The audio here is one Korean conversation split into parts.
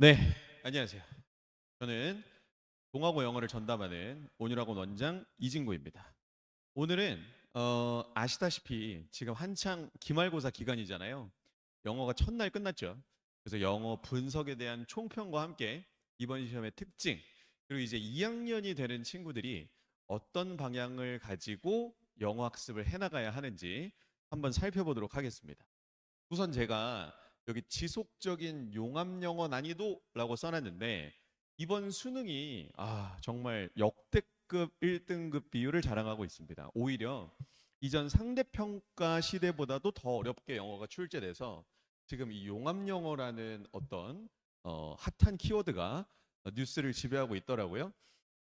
네, 안녕하세요. 저는 동아고 영어를 전담하는 온유학원 원장 이진구입니다. 오늘은 어, 아시다시피 지금 한창 기말고사 기간이잖아요. 영어가 첫날 끝났죠. 그래서 영어 분석에 대한 총평과 함께 이번 시험의 특징 그리고 이제 2학년이 되는 친구들이 어떤 방향을 가지고 영어 학습을 해나가야 하는지 한번 살펴보도록 하겠습니다. 우선 제가 여기 지속적인 용암 영어 난이도라고 써놨는데 이번 수능이 아 정말 역대급 1등급 비율을 자랑하고 있습니다. 오히려 이전 상대평가 시대보다도 더 어렵게 영어가 출제돼서 지금 이 용암 영어라는 어떤 어, 핫한 키워드가 뉴스를 지배하고 있더라고요.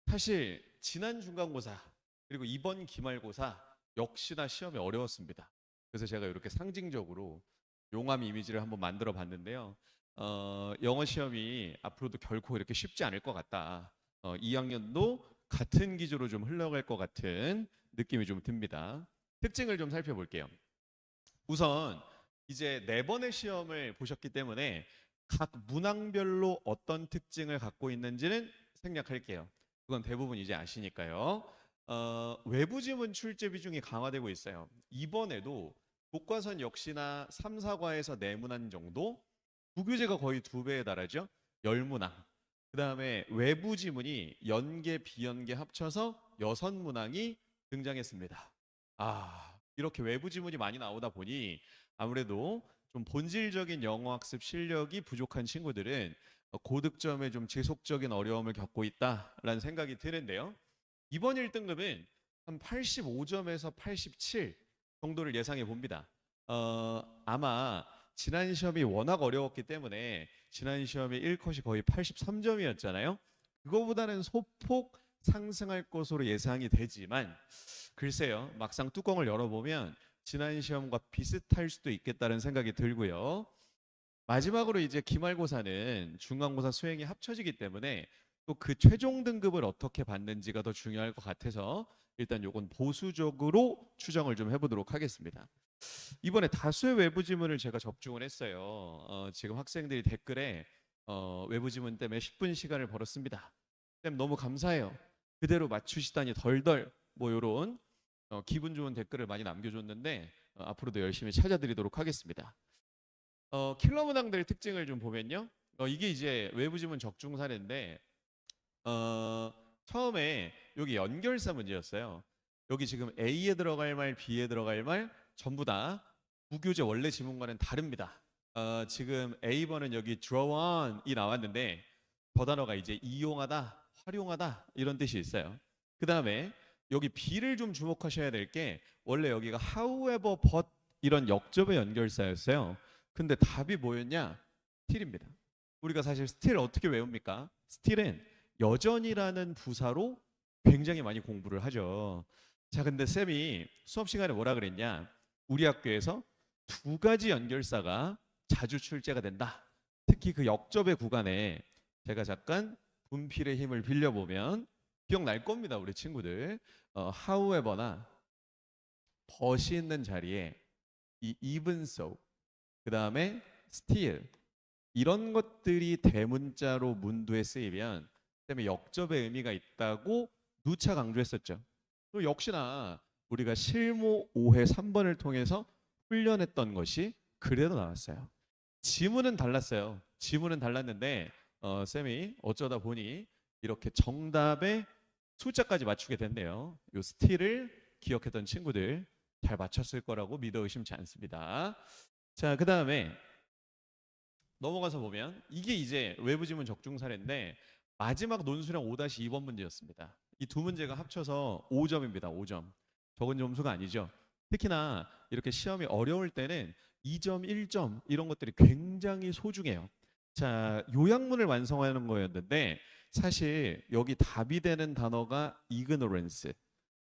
사실 지난 중간고사 그리고 이번 기말고사 역시나 시험이 어려웠습니다. 그래서 제가 이렇게 상징적으로 용암 이미지를 한번 만들어 봤는데요. 어, 영어 시험이 앞으로도 결코 이렇게 쉽지 않을 것 같다. 어, 2학년도 같은 기조로 좀 흘러갈 것 같은 느낌이 좀 듭니다. 특징을 좀 살펴볼게요. 우선 이제 네 번의 시험을 보셨기 때문에 각 문항별로 어떤 특징을 갖고 있는지는 생략할게요. 그건 대부분 이제 아시니까요. 어, 외부 지문 출제 비중이 강화되고 있어요. 이번에도 교과선 역시나 3, 4과에서 4문항 정도, 부교재가 거의 두 배에 달하죠. 10문항. 그 다음에 외부 지문이 연계, 비연계 합쳐서 6문항이 등장했습니다. 아, 이렇게 외부 지문이 많이 나오다 보니 아무래도 좀 본질적인 영어 학습 실력이 부족한 친구들은 고득점에 좀 지속적인 어려움을 겪고 있다라는 생각이 드는데요. 이번 1등급은 한 85점에서 87 정도를 예상해 봅니다. 어, 아마 지난 시험이 워낙 어려웠기 때문에 지난 시험의 1컷이 거의 83점이었잖아요. 그거보다는 소폭 상승할 것으로 예상이 되지만 글쎄요. 막상 뚜껑을 열어보면 지난 시험과 비슷할 수도 있겠다는 생각이 들고요. 마지막으로 이제 기말고사는 중간고사 수행이 합쳐지기 때문에 또 그 최종 등급을 어떻게 받는지가 더 중요할 것 같아서 일단 요건 보수적으로 추정을 좀 해보도록 하겠습니다. 이번에 다수의 외부 지문을 제가 접종을 했어요. 어, 지금 학생들이 댓글에 어, 외부 지문 때문에 10분 시간을 벌었습니다. 쌤 너무 감사해요. 그대로 맞추시다니 덜덜 뭐 요런 어, 기분 좋은 댓글을 많이 남겨줬는데 어, 앞으로도 열심히 찾아드리도록 하겠습니다. 어, 킬러 문항들 특징을 좀 보면요. 어, 이게 이제 외부 지문 적중 사례인데 어, 처음에 여기 연결사 문제였어요. 여기 지금 A에 들어갈 말, B에 들어갈 말 전부 다 무교재 원래 지문과는 다릅니다. 어, 지금 A번은 여기 draw on이 나왔는데 저 단어가 이제 이용하다, 활용하다 이런 뜻이 있어요. 그 다음에 여기 B를 좀 주목하셔야 될 게 원래 여기가 however, but 이런 역접의 연결사였어요. 근데 답이 뭐였냐? still입니다. 우리가 사실 still 어떻게 외웁니까? still은 여전이라는 부사로 굉장히 많이 공부를 하죠. 자, 근데 쌤이 수업 시간에 뭐라 그랬냐? 우리 학교에서 두 가지 연결사가 자주 출제가 된다. 특히 그 역접의 구간에 제가 잠깐 분필의 힘을 빌려보면 기억날 겁니다, 우리 친구들. 어, however나 벗이 있는 자리에 이 even so, 그 다음에 still 이런 것들이 대문자로 문두에 쓰이면 때문에 역접의 의미가 있다고 누차 강조했었죠. 또 역시나 우리가 실무 5회 3번을 통해서 훈련했던 것이 그래도 나왔어요. 지문은 달랐어요. 지문은 달랐는데 어, 쌤이 어쩌다 보니 이렇게 정답의 숫자까지 맞추게 됐네요. 요 스틸을 기억했던 친구들 잘 맞췄을 거라고 믿어 의심치 않습니다. 자, 그 다음에 넘어가서 보면 이게 이제 외부 지문 적중 사례인데 마지막 논술형 5-2번 문제였습니다. 이 두 문제가 합쳐서 5점입니다. 5점. 적은 점수가 아니죠. 특히나 이렇게 시험이 어려울 때는 2점, 1점 이런 것들이 굉장히 소중해요. 자, 요약문을 완성하는 거였는데 사실 여기 답이 되는 단어가 ignorance.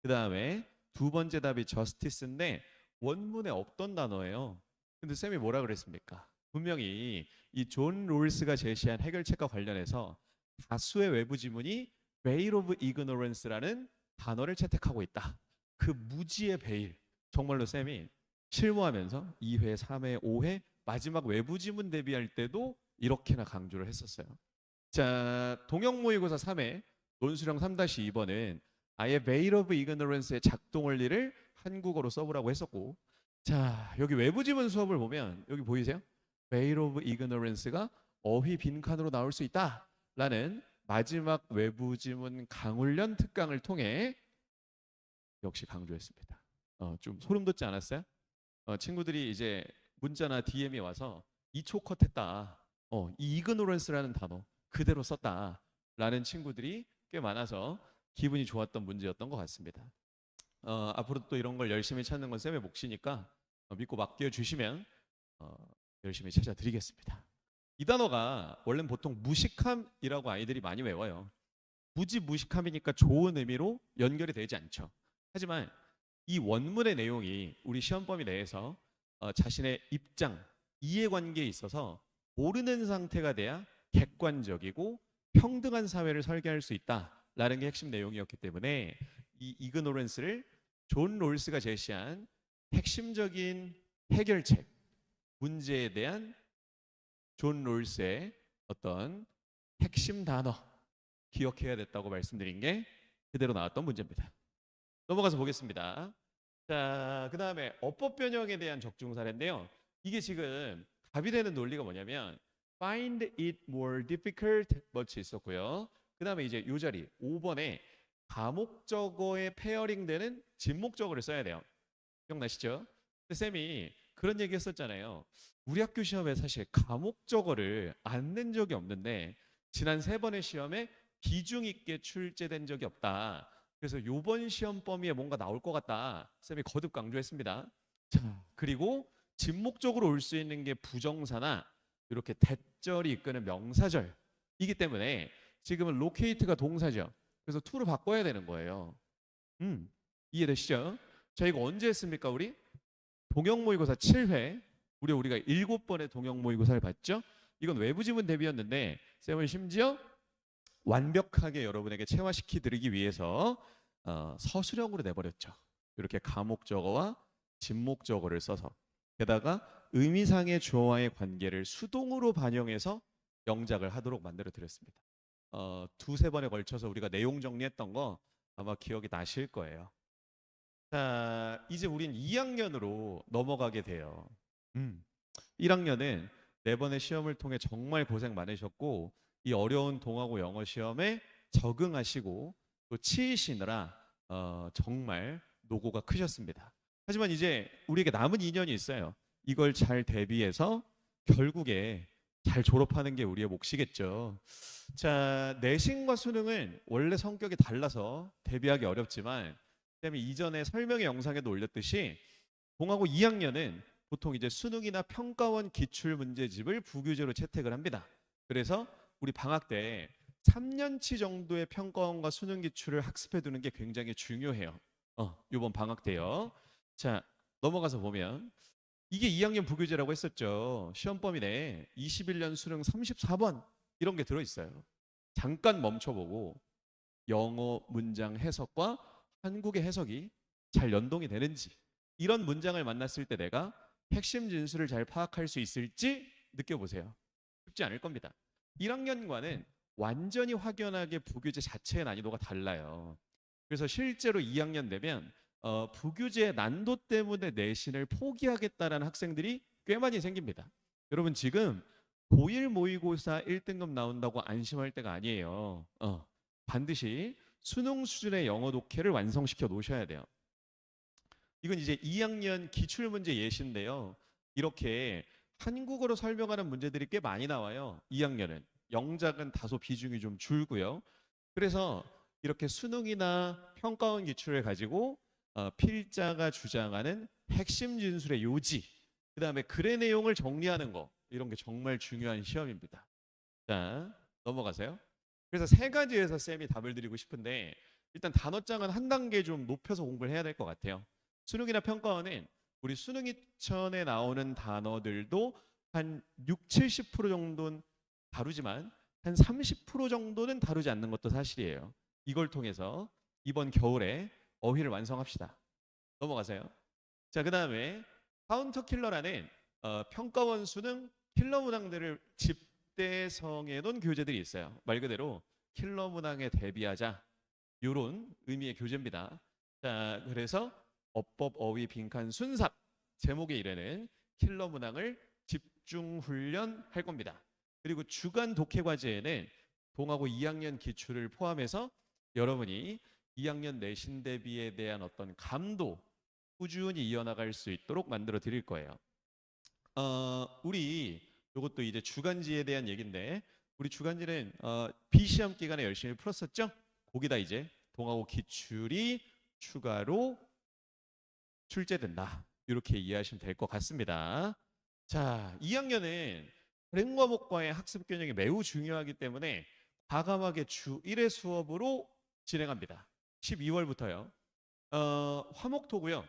그다음에 두 번째 답이 justice인데 원문에 없던 단어예요. 근데 쌤이 뭐라 그랬습니까? 분명히 이 존 롤스가 제시한 해결책과 관련해서 다수의 외부 지문이 veil of ignorance라는 단어를 채택하고 있다. 그 무지의 베일. 정말로 쌤이 실무하면서 2회, 3회, 5회 마지막 외부 지문 대비할 때도 이렇게나 강조를 했었어요. 자, 동형 모의고사 3회 논술형 3-2번은 아예 veil of ignorance의 작동 원리를 한국어로 써보라고 했었고 자, 여기 외부 지문 수업을 보면 여기 보이세요? veil of ignorance가 어휘 빈칸으로 나올 수 있다 라는 마지막 외부 지문 강훈련 특강을 통해 역시 강조했습니다. 어, 좀 소름 돋지 않았어요? 어, 친구들이 이제 문자나 DM이 와서 이초 컷했다. 어, 이 ignorance라는 단어 그대로 썼다 라는 친구들이 꽤 많아서 기분이 좋았던 문제였던 것 같습니다. 어, 앞으로 또 이런 걸 열심히 찾는 건 쌤의 몫이니까 어, 믿고 맡겨 주시면 어, 열심히 찾아드리겠습니다. 이 단어가 원래는 보통 무식함이라고 아이들이 많이 외워요. 무지 무식함이니까 좋은 의미로 연결이 되지 않죠. 하지만 이 원문의 내용이 우리 시험 범위 내에서 어, 자신의 입장, 이해관계에 있어서 모르는 상태가 돼야 객관적이고 평등한 사회를 설계할 수 있다라는 게 핵심 내용이었기 때문에 이 이그노런스를 존 롤스가 제시한 핵심적인 해결책, 문제에 대한 존 롤스의 어떤 핵심 단어 기억해야 됐다고 말씀드린 게 그대로 나왔던 문제입니다. 넘어가서 보겠습니다. 자, 그 다음에 어법 변형에 대한 적중 사례인데요. 이게 지금 답이 되는 논리가 뭐냐면 find it more difficult but 있었고요. 그 다음에 이제 요 자리 5번에 가목적어에 페어링되는 진목적어를 써야 돼요. 기억나시죠? 근데 쌤이 그런 얘기 했었잖아요. 우리 학교 시험에 사실 가목적어를 안 낸 적이 없는데 지난 세 번의 시험에 비중 있게 출제된 적이 없다. 그래서 요번 시험 범위에 뭔가 나올 것 같다. 쌤이 거듭 강조했습니다. 자, 그리고 진목적으로 올 수 있는 게 부정사나 이렇게 대절이 이끄는 명사절이기 때문에 지금은 로케이트가 동사죠. 그래서 to를 바꿔야 되는 거예요. 음, 이해되시죠? 자, 이거 언제 했습니까, 우리? 동형 모의고사 7회. 우리 우리가 7번의 동형 모의고사를 봤죠? 이건 외부 지문 대비였는데 쌤은 심지어 완벽하게 여러분에게 체화시키 드리기 위해서 어, 서술형으로 내버렸죠. 이렇게 가목적어와 진목적어를 써서 게다가 의미상의 주어와의 관계를 수동으로 반영해서 영작을 하도록 만들어 드렸습니다. 어, 두세 번에 걸쳐서 우리가 내용 정리했던 거 아마 기억이 나실 거예요. 자, 이제 우린 2학년으로 넘어가게 돼요. 음. 1학년은 네 번의 시험을 통해 정말 고생 많으셨고 이 어려운 동하고 영어 시험에 적응하시고 또 치이시느라 어, 정말 노고가 크셨습니다. 하지만 이제 우리에게 남은 2년이 있어요. 이걸 잘 대비해서 결국에 잘 졸업하는 게 우리의 몫이겠죠. 자, 내신과 수능은 원래 성격이 달라서 대비하기 어렵지만 때문에 이전에 설명의 영상에도 올렸듯이 공하고 2학년은 보통 이제 수능이나 평가원 기출 문제집을 부규제로 채택을 합니다. 그래서 우리 방학 때 3년치 정도의 평가원과 수능 기출을 학습해 두는 게 굉장히 중요해요. 어, 이번 방학 때요. 자, 넘어가서 보면 이게 2학년 부교재라고 했었죠. 시험 범위 내에 21년 수능 34번 이런 게 들어 있어요. 잠깐 멈춰 보고 영어 문장 해석과 한국의 해석이 잘 연동이 되는지 이런 문장을 만났을 때 내가 핵심 진술을 잘 파악할 수 있을지 느껴보세요. 쉽지 않을 겁니다. 1학년과는 완전히 확연하게 부교재 자체의 난이도가 달라요. 그래서 실제로 2학년 되면 어, 부교재 난도 때문에 내신을 포기하겠다라는 학생들이 꽤 많이 생깁니다. 여러분 지금 고1 모의고사 1등급 나온다고 안심할 때가 아니에요. 어, 반드시 수능 수준의 영어 독해를 완성시켜 놓으셔야 돼요. 이건 이제 2학년 기출문제 예시인데요. 이렇게 한국어로 설명하는 문제들이 꽤 많이 나와요. 2학년은. 영작은 다소 비중이 좀 줄고요. 그래서 이렇게 수능이나 평가원 기출을 가지고 어, 필자가 주장하는 핵심 진술의 요지, 그 다음에 글의 내용을 정리하는 거 이런 게 정말 중요한 시험입니다. 자 넘어가세요. 그래서 세 가지에서 쌤이 답을 드리고 싶은데 일단 단어장은 한 단계 좀 높여서 공부를 해야 될 것 같아요. 수능이나 평가원은 우리 수능 이천에 나오는 단어들도 한 6, 70% 정도는 다루지만 한 30% 정도는 다루지 않는 것도 사실이에요. 이걸 통해서 이번 겨울에 어휘를 완성합시다. 넘어가세요. 자, 그 다음에 카운터 킬러라는 어, 평가원 수능 킬러 문항들을 집 입대성에 놓은 교재들이 있어요. 말 그대로 킬러 문항에 대비하자 요런 의미의 교재입니다. 자, 그래서 어법 어휘 빈칸 순삽 제목의 일에는 킬러 문항을 집중 훈련할 겁니다. 그리고 주간 독해 과제에는 동하고 2학년 기출을 포함해서 여러분이 2학년 내신 대비에 대한 어떤 감도 꾸준히 이어나갈 수 있도록 만들어 드릴 거예요. 어, 우리 이것도 이제 주간지에 대한 얘기인데 우리 주간지는 어, 비시험 기간에 열심히 풀었었죠? 거기다 이제 동하고 기출이 추가로 출제된다. 이렇게 이해하시면 될 것 같습니다. 자, 2학년은 다른 과목과의 학습 균형이 매우 중요하기 때문에 과감하게 주 1회 수업으로 진행합니다. 12월부터요. 어, 화목토고요.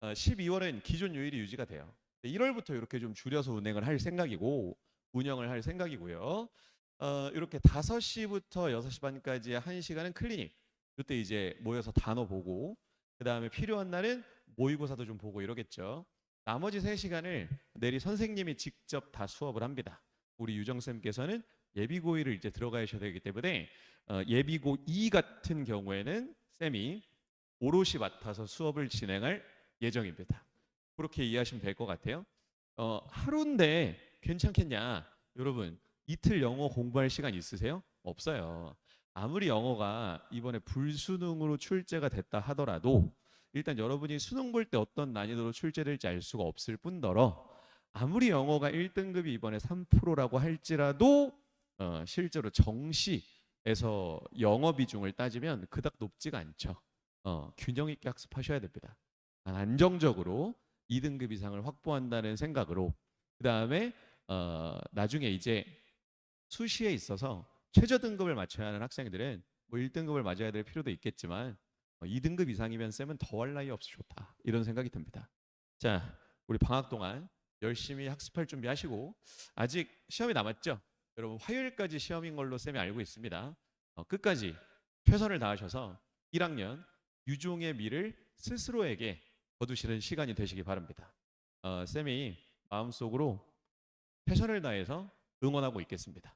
어, 12월엔 기존 요일이 유지가 돼요. 1월부터 이렇게 좀 줄여서 운행을 할 생각이고 운영을 할 생각이고요. 어, 이렇게 5시부터 6시 반까지 한 시간은 클리닉. 그때 이제 모여서 단어 보고 그다음에 필요한 날은 모의고사도 좀 보고 이러겠죠. 나머지 3시간을 내리 선생님이 직접 다 수업을 합니다. 우리 유정 쌤께서는 예비고일을 이제 들어가셔야 되기 때문에 어, 예비고 2 같은 경우에는 쌤이 오롯이 맡아서 수업을 진행할 예정입니다. 그렇게 이해하시면 될 것 같아요. 어, 하루인데 괜찮겠냐? 여러분 이틀 영어 공부할 시간 있으세요? 없어요. 아무리 영어가 이번에 불수능으로 출제가 됐다 하더라도 일단 여러분이 수능 볼 때 어떤 난이도로 출제될지 알 수가 없을 뿐더러 아무리 영어가 1등급이 이번에 3%라고 할지라도 어, 실제로 정시에서 영어 비중을 따지면 그닥 높지가 않죠. 어, 균형 있게 학습하셔야 됩니다. 안정적으로 2등급 이상을 확보한다는 생각으로 그 다음에 어, 나중에 이제 수시에 있어서 최저 등급을 맞춰야 하는 학생들은 뭐 1등급을 맞아야 될 필요도 있겠지만 어, 2등급 이상이면 쌤은 더할 나위 없이 좋다 이런 생각이 듭니다. 자, 우리 방학 동안 열심히 학습할 준비하시고 아직 시험이 남았죠? 여러분 화요일까지 시험인 걸로 쌤이 알고 있습니다. 어, 끝까지 최선을 다하셔서 1학년 유종의 미를 스스로에게 거두시는 시간이 되시기 바랍니다. 어, 쌤이 마음속으로 최선을 다해서 응원하고 있겠습니다.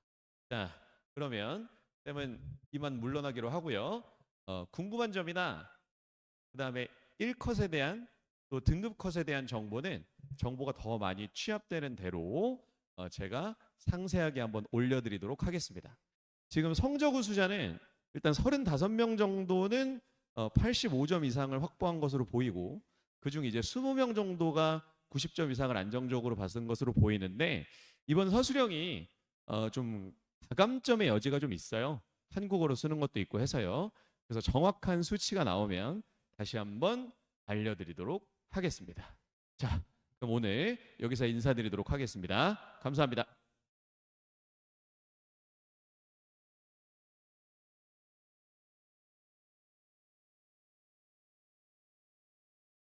자, 그러면 쌤은 이만 물러나기로 하고요. 어, 궁금한 점이나 그 다음에 1컷에 대한 또 등급 컷에 대한 정보는 정보가 더 많이 취합되는 대로 어, 제가 상세하게 한번 올려드리도록 하겠습니다. 지금 성적 우수자는 일단 35명 정도는 어, 85점 이상을 확보한 것으로 보이고 그중 이제 20명 정도가 90점 이상을 안정적으로 받은 것으로 보이는데 이번 서술형이 어, 좀 가감점의 여지가 좀 있어요. 한국어로 쓰는 것도 있고 해서요. 그래서 정확한 수치가 나오면 다시 한번 알려드리도록 하겠습니다. 자, 그럼 오늘 여기서 인사드리도록 하겠습니다. 감사합니다.